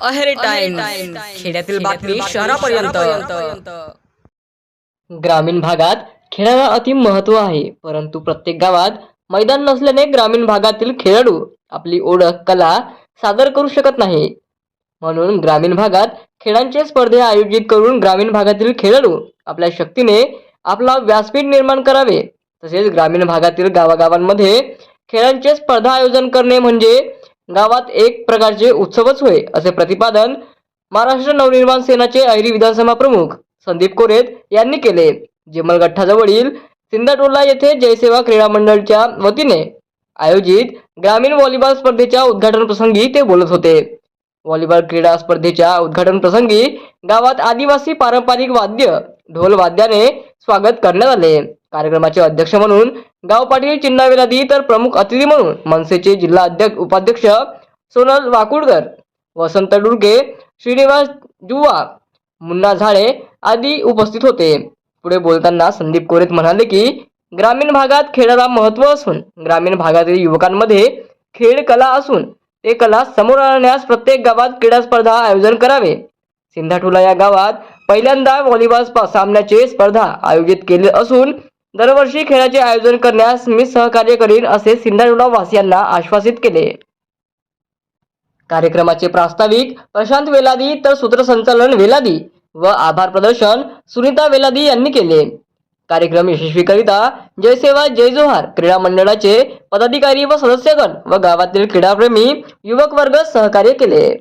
अहेर टाइम खेड्यातील बातमी शहरापर्यंत. ग्रामीण भागात खेळाला अति महत्त्व आहे परंतु प्रत्येक गावात मैदान नसल्याने ग्रामीण भागातील खेळाडू आपली ओळख कला सादर करू शकत नाही. म्हणून ग्रामीण भागात खेळांचे स्पर्धे आयोजित करून ग्रामीण भागातील खेळाडू आपल्या शक्तीने आपला व्यासपीठ निर्माण करावे. तसेच ग्रामीण भागातील गावागावांमध्ये खेळांचे स्पर्धा आयोजन करणे म्हणजे गावात एक प्रकारचे उत्सवच होय असे प्रतिपादन महाराष्ट्र नवनिर्माण सेनाचे अहिरी विधानसभा प्रमुख संदीप कोरेत यांनी केले. जिमलगठ्ठाजवळील सिंदाटोला येथे जयसेवा क्रीडा मंडळच्या वतीने आयोजित ग्रामीण व्हॉलीबॉल स्पर्धेच्या उद्घाटन प्रसंगी ते बोलत होते. व्हॉलीबॉल क्रीडा स्पर्धेच्या उद्घाटन प्रसंगी गावात आदिवासी पारंपरिक वाद्य ढोल वाद्याने स्वागत करण्यात आले. कार्यक्रमाचे अध्यक्ष म्हणून गाव पाटील चिन्नावेलादी तर प्रमुख अतिथी म्हणून मनसेचे जिल्हा अध्यक्ष उपाध्यक्ष सोनल वाकुडकर वसंत डुर्गे श्रीनिवास जुवा मुन्ना झाडे आदी उपस्थित होते. पुढे बोलताना संदीप कोरेत म्हणाले की ग्रामीण भागात खेळाला महत्त्व असून ग्रामीण भागातील युवकांमध्ये खेळ कला असून ते कला समोर आणण्यास प्रत्येक गावात क्रीडा स्पर्धा आयोजन करावे. सिंधाटुला या गावात पहिल्यांदा व्हॉलीबॉल सामन्याचे स्पर्धा आयोजित केले असून दरवर्षी खेळाचे आयोजन करण्यास मी सहकार्य करीन असे सिंधाटुला वासियांना आश्वासित केले. कार्यक्रमाचे प्रास्ताविक प्रशांत वेलादी तर सूत्रसंचालन वेलादी व आभार प्रदर्शन सुनीता वेलादी यांनी केले. कार्यक्रम यशस्वीकरिता जयसेवा जय जोहार क्रीडा मंडळाचे पदाधिकारी व सदस्यगण व गावातील क्रीडाप्रेमी युवक वर्ग सहकार्य केले.